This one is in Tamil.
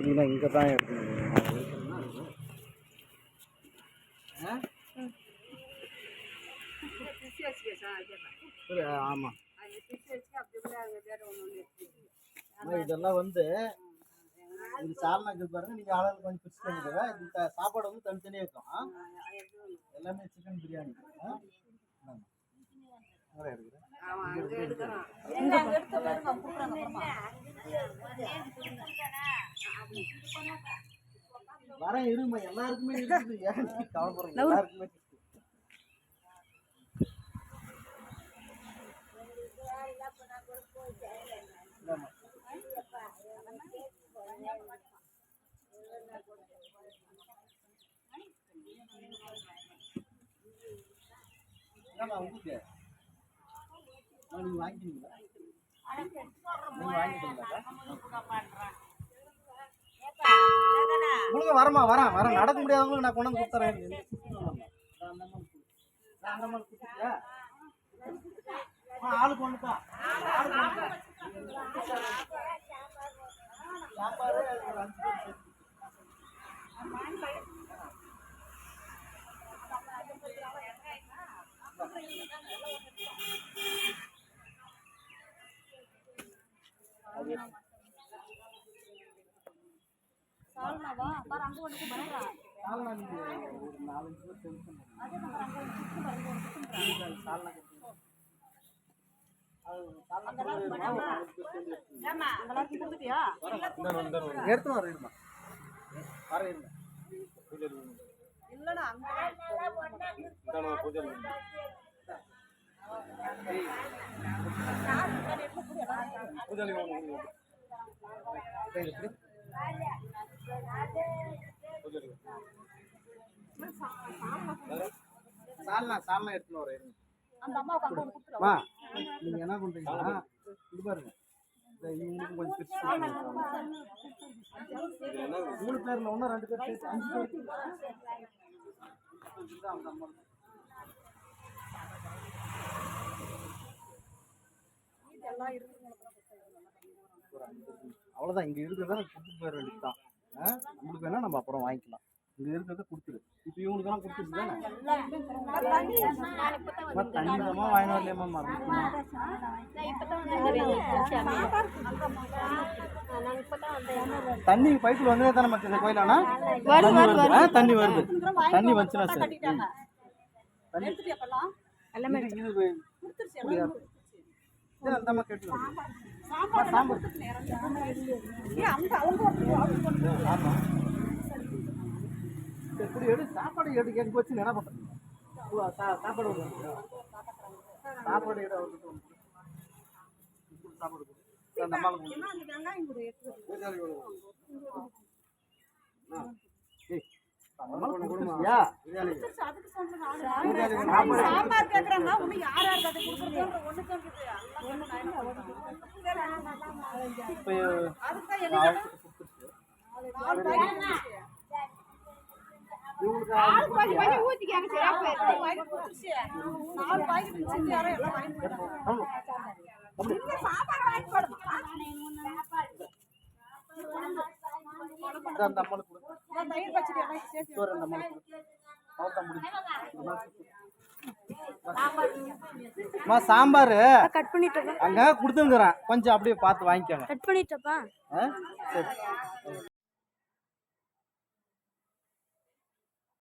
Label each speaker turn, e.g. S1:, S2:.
S1: அப்படின்னா இங்கே தான் சரி ஆமாம் இதெல்லாம் வந்து இது சால்னா இருக்குது பாருங்க நீங்கள் ஆளுக்கு கொஞ்சம் பிரிச்சு பண்ணிடுங்க இது சாப்பாடு வந்து தனித்தனியாக இருக்கும்? எல்லாமே சிக்கன் பிரியாணி? ஆமா. வரேன் இருமா எல்லாருக்குமே இருக்குது. ஏன் உங்களுக்கு நீங்க வாங்கிக்கிறீங்களா? நீங்க வாங்கிக்கிறீங்களா? உங்களுக்கு வரமா? வரேன் வரேன். நடக்க முடியாதவங்களுக்கு நான் கொண்டு வந்து கொடுத்துறேன் எந்த பிரச்சனையும் இல்லைம்மா. நான் அந்த மாதிரி கொடு. நான் அந்த மாதிரி கொடுத்துட்டியா? ஆ, ஆளுக்கு ஒண்ணுப்பா. ஆளுக்கு ஒண்ணுப்பா. சாப்பாடு ஒரு அஞ்சு பேர் சேர்த்து. சால்னா நீங்க ஒரு நாலஞ்சு பேர் சேர்ந்து சால்னா கட்டுங்க. அது சால்னா கட்டுறது வேணுமா? ஒரு நாலஞ்சு பேர் எடுத்துன்னு வரேன் இருமா. வரேன் இருமா. இப்படி. சால்னா சால்னா எடுத்துன்னு வரேன். நீங்க என்ன பண்றீங்கன்னா இது பாருங்க. இந்த இவங்களுக்கு கொஞ்சம். மூணு பேர்ல ஒன்றும் ரெண்டு பேர் சேர்த்து அஞ்சு பேர். அவ்வளவுதான் இங்க இருக்கிறத கொடுத்துட்டு போயிட வேண்டியது தான் உங்களுக்கு வேணா நம்ம அப்புறம் வாங்கிக்கலாம். இங்க இருக்கிறத கொடுத்துரு. இப்போ இவங்களுக்கெல்லாம் கொடுத்துட்டு தானே? அம்மா, தண்ணி தாம்மா வாங்கிட்டு வரலையம்மா மறந்துட்டேன். தண்ணி பைப்பில் வந்ததே தானே மற்ற இந்த கோயிலானா? தண்ணி வருது தண்ணி வந்துச்சுன்னா சரி. தண்ணி அந்தாம்மா கேட்டு சாம்பார் ஆமா. சரி, இப்படி எடு. சாப்பாடு எடு. எங்க வச்சு என்ன சா- சாப்பாடு. சாப்பாடு எடு சாப்பாடு
S2: சாம்பார் கேக்குறாங்க ஒண்ணு யார் ஒண்ணு
S1: இந்த அந்த அம்மாளுக்கு
S2: தயிர் பச்சடி எல்லாம் சேர்த்து
S1: அந்த அம்மாளுக்கு கொடு. அவ்வளவுதான் முடிஞ்சு. அம்மா சாம்பார்.
S3: கட் பண்ணிட்டப்பா
S1: அங்க கொடுத்துங்கிறேன். கொஞ்சம் அப்படியே பார்த்து வாங்கிக்கோங்க.
S3: கட் பண்ணிட்டப்பா.
S1: சரி.